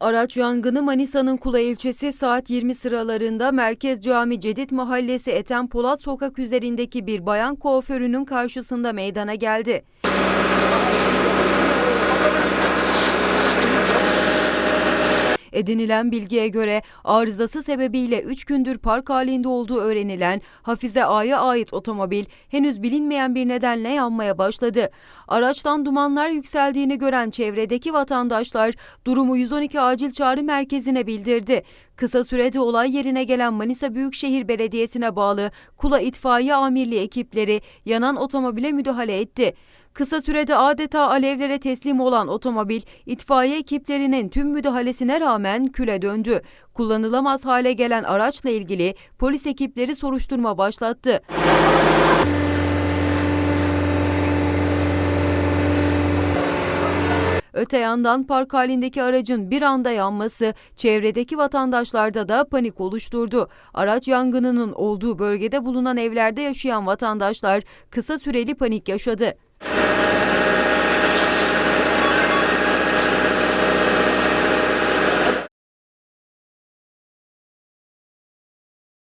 Araç yangını Manisa'nın Kula ilçesi saat 20 sıralarında Merkez Cami Cedid Mahallesi Eten Polat Sokak üzerindeki bir bayan kuaförünün karşısında meydana geldi. Edinilen bilgiye göre arızası sebebiyle 3 gündür park halinde olduğu öğrenilen Hafize A'ya ait otomobil henüz bilinmeyen bir nedenle yanmaya başladı. Araçtan dumanlar yükseldiğini gören çevredeki vatandaşlar durumu 112 acil çağrı merkezine bildirdi. Kısa sürede olay yerine gelen Manisa Büyükşehir Belediyesi'ne bağlı Kula İtfaiye Amirliği ekipleri yanan otomobile müdahale etti. Kısa sürede adeta alevlere teslim olan otomobil itfaiye ekiplerinin tüm müdahalesine rağmen küle döndü. Kullanılamaz hale gelen araçla ilgili polis ekipleri soruşturma başlattı. Öte yandan park halindeki aracın bir anda yanması çevredeki vatandaşlarda da panik oluşturdu. Araç yangınının olduğu bölgede bulunan evlerde yaşayan vatandaşlar kısa süreli panik yaşadı.